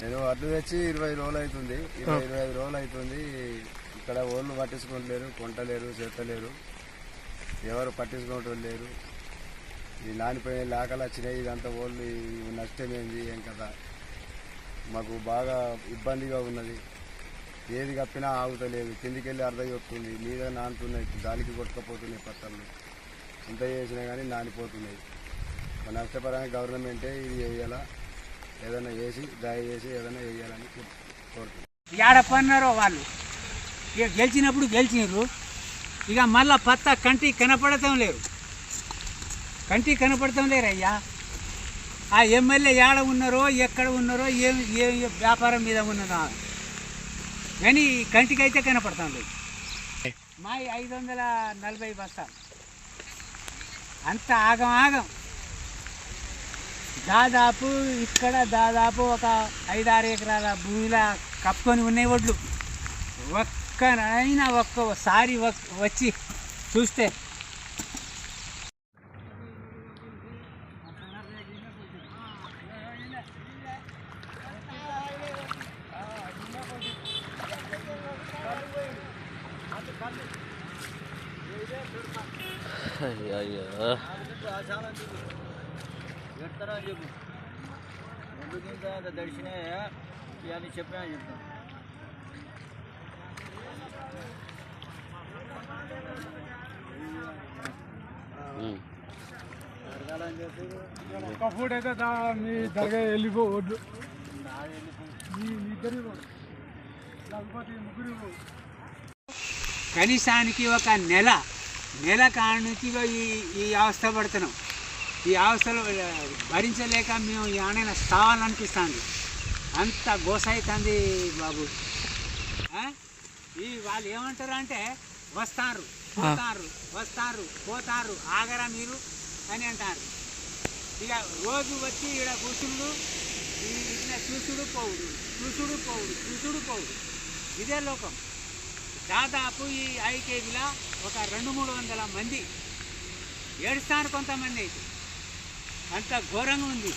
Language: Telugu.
నేను వడ్లు తెచ్చి ఇరవై రోజులు అవుతుంది ఇరవై ఇరవై ఐదు రోజులు అవుతుంది ఇక్కడ ఓళ్ళు పట్టించుకోవట్లేరు కొంటలేరు చేస్తలేరు. ఎవరు పట్టించుకోవటం లేరు. ఈ నానిపోయిన లాకలు వచ్చినాయి. ఇదంతా ఓళ్ళు ఈ నష్టమేంది ఏం కదా మాకు బాగా ఇబ్బందిగా ఉన్నది. ఏది కప్పినా ఆగుతలేదు. కిందికి వెళ్ళి అర్ధ వస్తుంది మీద నానుతున్నాయి. గాలికి కొట్టుకపోతున్నాయి పట్టలు ఎంత చేసినా కానీ నానిపోతున్నాయి. నష్టపరంగా గవర్నమెంటే ఇది వేయాలా ఏదైనా వేసి దయచేసి ఏదైనా చేయాలని కో- కోరుతున్నాను పన్నారో వాళ్ళు? ఇక గెలిచినప్పుడు గెలిచినారు ఇక మళ్ళా పత్త కంటికి కనపడటం లేరు. కంటికి కనపడటం లేరు అయ్యా ఆ ఎమ్మెల్యే ఏడ ఉన్నారో ఎక్కడ ఉన్నారో ఏం ఏ ఏ వ్యాపారం మీద ఉన్నదో? కానీ కంటికి అయితే కనపడతాం లేదు. మా ఐదు వందల నలభై బస్తాలు. అంత ఆగం ఆగం. దాదాపు ఇక్కడ దాదాపు ఒక ఐదారు ఎకరాల భూమిలో కప్పుకొని ఉన్నాయి ఒడ్లు. ఒక్కనైనా ఒక్కసారి వచ్చి చూస్తే. అయ్యా పెడతారా అని చెప్పు. రెండు దిన దర్శనే అని చెప్పినా చెప్తాను. ఫూట్ అయితే దా మీ దర్గా వెళ్ళిపో వడ్లు మీ మీ ఇద్దరి లేకపోతే ఈ ముగ్గురి కనీసానికి ఒక నెల నెల కాడ నుంచి ఈ ఈ అవస్థ పడుతున్నాం. ఈ అవస్థలో భరించలేక మేము ఏమైనా సావాలనిపిస్తుంది అంత గోస అవుతుంది బాబు? ఈ వాళ్ళు ఏమంటారు అంటే వస్తారు పోతారు వస్తారు పోతారు ఆగరా మీరు అని అంటారు. ఇక రోజు వచ్చి ఇక్కడ కూర్చుండు ఈ ఇట్లా చూసుడు పోవుడు చూసుడు పోవుడు చూసుడు పోవుడు. ఇదే లోకం. దాదాపు ఈ ఐకేజీలో ఒక రెండు మూడు వందల మంది ఏడుస్తారు కొంతమంది అయితే. అంత ఘోరంగా ఉంది.